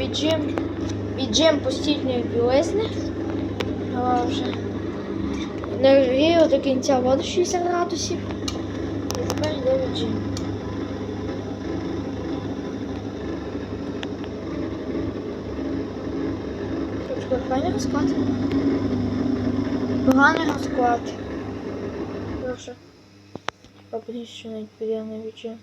віджим, віджим постільної білизни. Вже нагрію до кінця воду 60 градусів. І тепер йде віджим. Файний розклад. Поганий розклад. Навіть піде на віджим.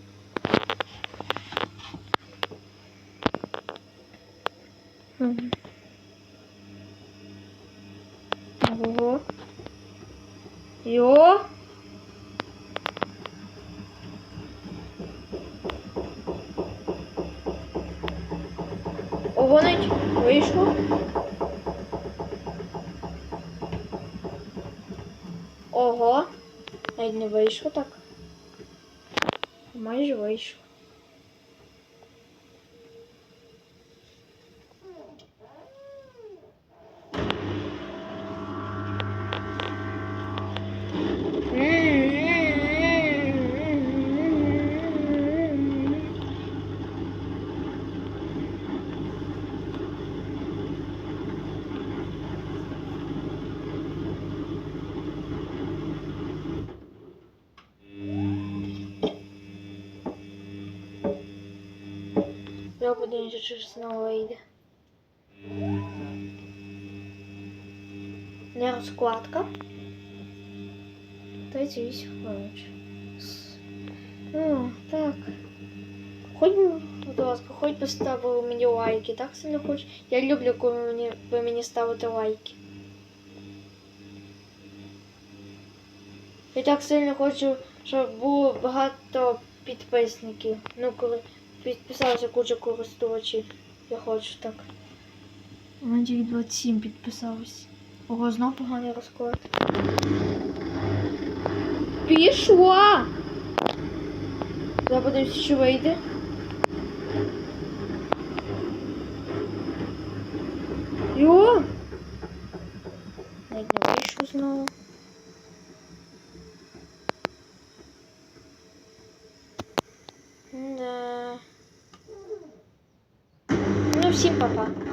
Ого. Йо. Ого, навіть вийшло. Ого. Навіть не вийшло так. Майже вийшло. Robię rzeczy, że znowu idę. Nie? Розкладка. 38 хвилин. Ну, так. Би, будь ласка, хоч би ставили мені лайки. Так сильно хоч. Я люблю, коли мені, ви мені ставите лайки. Я так сильно хочу, щоб було багато підписників. Ну, коли підписалося куча користувачів. Я хочу так. У мене тільки 27 підписалось. Ого, знов поганий розклад. Пішла! Зараз подивимося, що вийде. Йо! Навіть не вийшло знову. Да. Ну, всім па-па.